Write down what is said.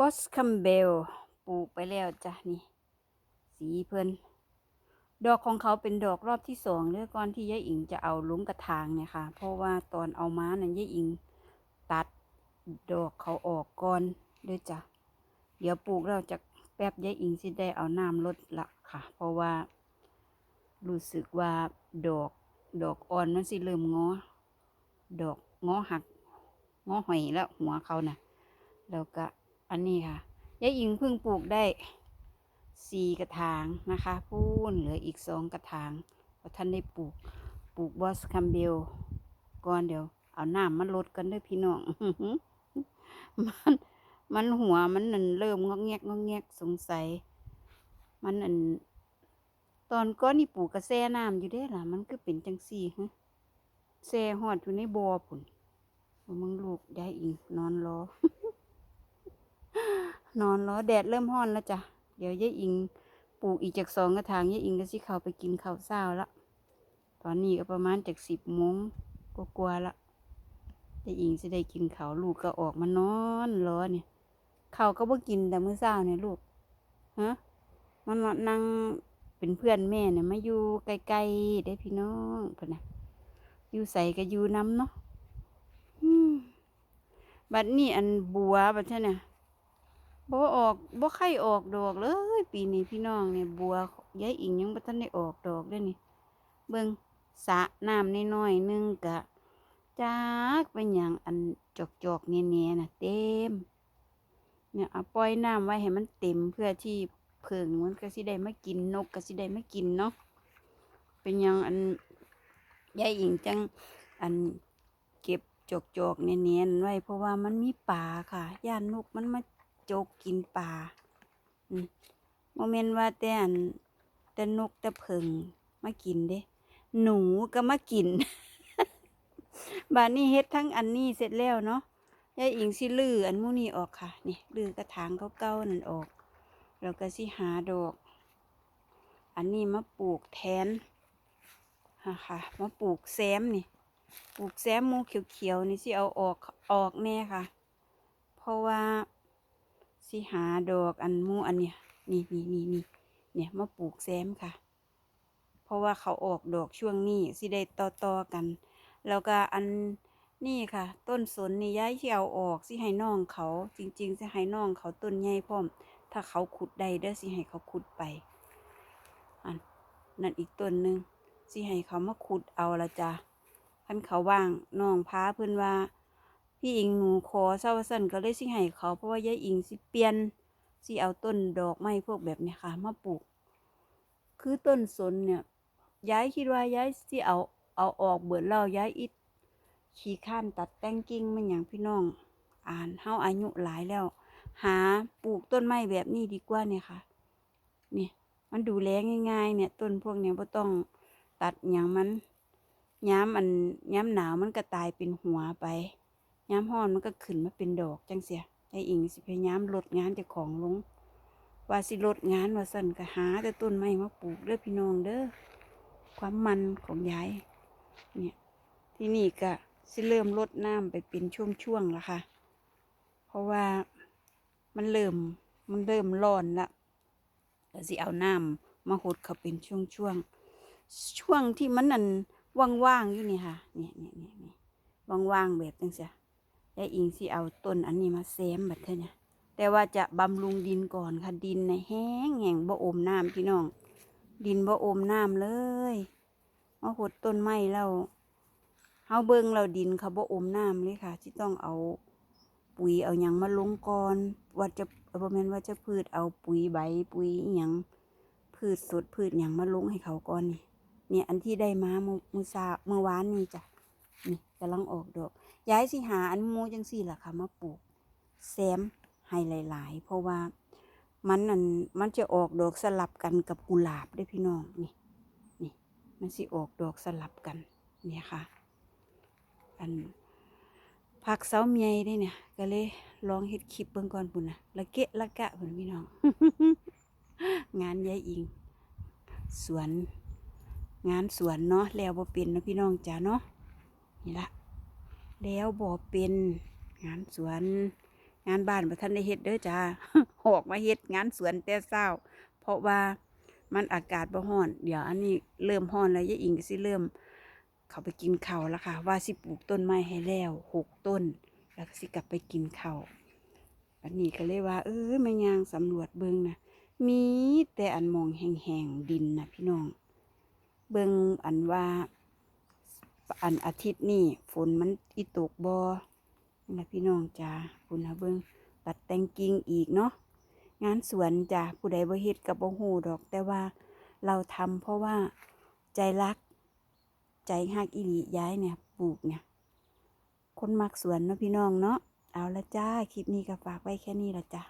บอสคัมเบลปลูกไปแล้วจ้ะนี่ สีเพิ่นดอกของเขาเป็นดอกรอบที่สองเด้อก่อนที่ยายอิงจะเอาลุงกระถางเนี่ยค่ะ เพราะว่าตอนเอาม้านั้นยายอิงตัดดอกเขาออกก่อนเด้อจ้ะเดี๋ยวปลูกแล้วจะแป๊บยายอิงสิได้เอาน้ำลดละค่ะ เพราะว่า รู้สึกว่าดอกดอกอ่อนมันสิเริ่มงอ ดอกงอหักงอหอยแล้วหัวเขาน่ะแล้วก็ อันนี้ค่ะยายอิงเพิ่งปลูกได้สี่กระถางนะคะพูนเหลืออีกสองกระถางเพราะท่านได้ปลูกปลูกบอสคัมเบลก่อนเดี๋ยว เอาน้ำมันลดกันด้วยพี่น้องมันมันหัวมันนั่นเริ่มงอกแงกงอกแงกสงสัย มันอันตอนก้อนนี่ปลูกกระแสน้ำอยู่เด้ล่ะมันก็เป็นจังสี่ฮะแซ่หอดอยู่ในบ่อพุ่นมึงลูกยายอิงนอนรอ นอนรอแดดเริ่มร้อนแล้วจ้ะ เดี๋ยวยายอิงปลูกอีกจากสองกระถางยายอิงก็สิเข้าไปกินข้าวเช้าละตอนนี้ก็ประมาณจากสิบโมงกว่าๆละยายอิงสิได้กินข้าวลูกก็ออกมานอนรอเนี่ยข้าวก็บ่กินแต่มื้อเช้าเนี่ยลูกฮะมันมานั่งเป็นเพื่อนแม่เนี่ยมาอยู่ไกลๆได้พี่น้องพะนะอยู่ใส่ก็อยู่น้ำเนาะบัดนี้อันบัวบัดเท่าเนี่ย บ่ออกบ่ไข่ออกดอกเลยปีนี้พี่น้องเนี่ยบัวยายอิงยังบ่ทันได้ออกดอกเด้นี่เบิ่งสระน้ำน้อยๆหนึงกะจากไปหยังอันจอกๆแหน่ๆน่ะเต็ม เนี่ยเอาปล่อยน้ำไว้ให้มันเต็มเพื่อที่เพิ่งมันก็สิได้มากินนกก็สิได้มากินเนาะเป็นหยังอันยายอิงจังอันเก็บจอกๆแน่ๆนั่นไว้เพราะว่ามันมีป่าค่ะย่านนกมันมา จกกินปลาโมเมนว่าแต่อันแต่นกแต่เพิงมากินเด้ หนูก็มากิน บานนี้เฮ็ดทั้งอันนี้เสร็จแล้วเนาะยายอิงสิลืออันมูนี้ออกค่ะ นี่ลือกระถางเก่าๆนั่นออกแล้วก็สิหาดอก อันนี้มาปลูกแทนฮะค่ะมาปลูกแซมนี่ ปลูกแซมมูเขียวๆนี่สิเอาออกออกแน่ค่ะ เพราะว่า สิหาดอกอันมูอันเนี้ยนี่นี่นี่นี่เนี่ยมาปลูกแซมค่ะ เพราะว่าเขาออกดอกช่วงนี้สิได้ต่อต่อกัน แล้วก็อันนี่ค่ะ ต้นสนนี่ย้ายที่เอาออกสิให้น้องเขาจริงๆสิให้น้องเขาต้นใหญ่พร้อม ถ้าเขาขุดได้เด้อสิให้เขาขุดไปอันนั่นอีกต้นหนึ่งสิให้เขามาขุดเอาละจ้ะคันเขาว่างน้องพาเพื่อนว่า พี่อิงหนูขอเศร้าสั่นก็เลยสิให้เขาเพราะว่ายายอิงสิเปลี่ยนสิเอาต้นดอกไม้พวกแบบนี้ค่ะ มาปลูก คือต้นสนเนี่ยย้ายคิดว่าย้ายสิเอาเอาออกเบิดแล้วย้ายอิดขี้ข้านตัดแต่งกิ่งมันอย่างพี่น้อง อ่านเฮาอายุหลายแล้ว หาปลูกต้นไม้แบบนี้ดีกว่าเนี่ยค่ะเนี่ยมันดูแลง่าย ๆ เนี่ย ต้นพวกเนี้ยบ่ต้องตัดอย่างมันย้ำอันย้ำหนาวมันก็ตายเป็นหัวไป ย้ำห้อนมันก็ขึ้นมาเป็นดอกจังเสียไอ้อิงสิพยายามลดงานจ้าของลง ว่าสิลดงานว่าสั่นก็หาแต่ต้นไม้มาปลูกเด้อพี่น้องเด้อความมันของยายเนี่ยที่นี่ก็สิเริ่มลดน้ำไปเป็นช่วงๆแล้วค่ะ เพราะว่ามันเริ่มมันเริ่มร้อนละก็สิเอาน้ำมาหดเขาเป็นช่วงๆช่วงที่มันนั่นว่างๆอยู่นี่ค่ะเนี่ยเนี่ยเนี่ยเนี่ยว่างๆแบบจังเสีย ยายอิงสิเอาต้นอันนี้มาแซมแบบเท่านี้แต่ว่าจะบำรุงดินก่อนค่ะดินในแห้งแห้งบ่อมน้ำพี่น้อง ดินบ่อมน้ำเลยมาหดต้นไม้เราเฮาเบิ่งเราดินเขาบ่อมน้ำเลยค่ะ ที่ต้องเอาปุ๋ยเอาหยังมาลงก่อนว่าจะบ่แม่นว่าจะพืชเอาปุ๋ยใบ ปุ๋ยอหยังพืชสดพืชหยังมาลงให้เขาก่อนนี่เนี่ยอันที่ได้มาเมื่อมื้อเช้าเมื่อวานนี่จ้ะนี่กำลังออกดอก ยายสิหาอันหมูจังสี่ล่ะค่ะ มาปลูกแซมให้หลาย ๆ เพราะว่ามันนั่นมันจะออกดอกสลับกันกับกุหลาบได้พี่น้องนี่นี่ มันสิออกดอกสลับกันเนี่ยค่ะ อันผักเสาเมียได้เนี่ย ก็เลยลองเฮ็ดคลิปเบิ่งก่อนปุ่นนะละเกะละกะพุ่นพี่น้อง งานยายอิง สวน งานสวนเนาะแล้วบ่เป็นนะพี่น้องจ้าเนาะนี่ละ แล้วบ่เป็นงานสวน งานบ้านบ่ทันได้เฮ็ดเด้อจ้าออกมาเฮ็ดงานสวนแต่เช้า เพราะว่ามันอากาศบ่ร้อน เดี๋ยวอันนี้เริ่มร้อนแล้วยายอิงก็สิเริ่ม เขาไปกินข้าวแล้วค่ะ ว่าสิปลูกต้นไม้ให้แล้วหกต้น แล้วก็สิกลับไปกินข้าวอันนี้ก็เลยว่า เออมายางสำรวจเบิงนะมีแต่อันมองแห้งๆดินนะพี่น้อง เบิงอันว่า อันอาทิตย์นี้ฝนมันอีตกบอนะพี่น้องจ้าคุณนะเบิงตัดแต่งกิ่งอีกเนาะงานสวนจ้าผู้ใดบ่เฮ็ดกับบ่ฮู้ดอก แต่ว่าเราทำเพราะว่าใจรัก ใจหักอีหลีย้ายเนี่ยปลูกเนี่ย คนมักสวนเนาะพี่น้องเนาะเอาละจ้าคลิปนี้ก็ฝากไว้แค่นี้ละจ้า